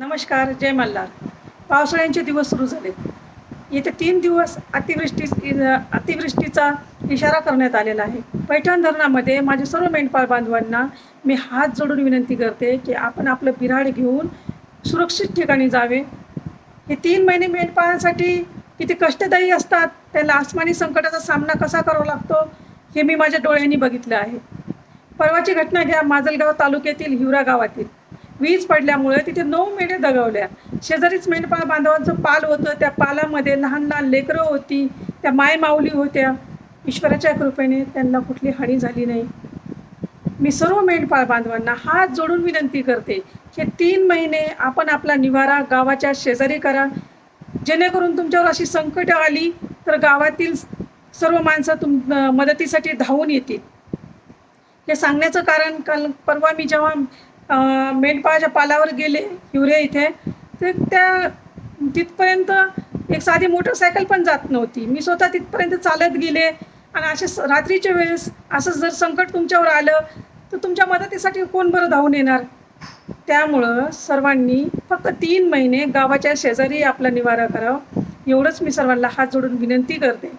नमस्कार जय मल्हार. पावसाळ्यांचे दिवस सुरू झाले येत्या तीन दिवस अतिवृष्टी अतिवृष्टीचा इशारा करण्यात आलेला आहे. पैठण धरणामध्ये माझ्या सर्व मेंढपाळ बांधवांना मी हात जोडून विनंती करते की आपण आपलं बिराड घेऊन सुरक्षित ठिकाणी जावे. हे तीन महिने मेंढपाळांसाठी किती कष्टदायी असतात त्याला आसमानी संकटाचा सामना कसा करावा लागतो हे मी माझ्या डोळ्यांनी बघितलं आहे. परवाची घटना घ्या माजलगाव तालुक्यातील हिवरा गावातील. वीज पडल्यामुळे तिथे नऊ मेढे दगावल्या. शेजारीच मेंढपाळ बांधवांचं पाल होतं. त्या पालामध्ये लहान लहान लेकरं होती. त्या माय माऊली होत्या. ईश्वराच्या कृपेने त्यांना कुठली हानी झाली नाही. मी सर्व मेंढपाळ बांधवांना हात जोडून विनंती करते की तीन महिने आपण आपला निवारा गावाच्या शेजारी करा. जेणेकरून तुमच्यावर अशी संकटं आली तर गावातील सर्व माणसं तुम मदतीसाठी धावून येतील. हे सांगण्याचं कारण काल परवा मी जेव्हा मेंढपाळाच्या पालावर गेले हिवरे इथे. तर त्या तिथपर्यंत एक साधी मोटरसायकल पण जात नव्हती. मी स्वतः तिथपर्यंत चालत गेले आणि असे रात्रीच्या वेळेस असं जर संकट तुमच्यावर आलं तर तुमच्या मदतीसाठी कोण बरं धावून येणार? त्यामुळं सर्वांनी फक्त तीन महिने गावाच्या शेजारी आपला निवारा करावा. एवढंच मी सर्वांना हात जोडून विनंती करते.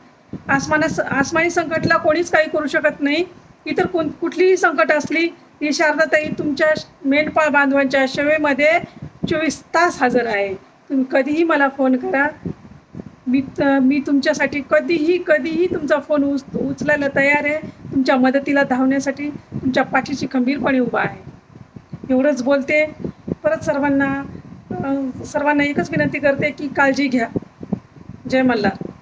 आसमानास आसमानी संकटला कोणीच काही करू शकत नाही. इतर कोण कुठलीही संकट असली ही शारदाताई तुमच्या मेंढपाळ बांधवांच्या सेवेमध्ये चोवीस तास हजर आहे. तुम्ही कधीही मला फोन करा. मी मी तुमच्यासाठी कधीही कधीही तुमचा फोन उच उचलायला तयार आहे. तुमच्या मदतीला धावण्यासाठी तुमच्या पाठीशी खंबीरपणे उभा आहे. एवढंच बोलते. परत सर्वांना सर्वांना एकच विनंती करते की काळजी घ्या. जय मल्हार.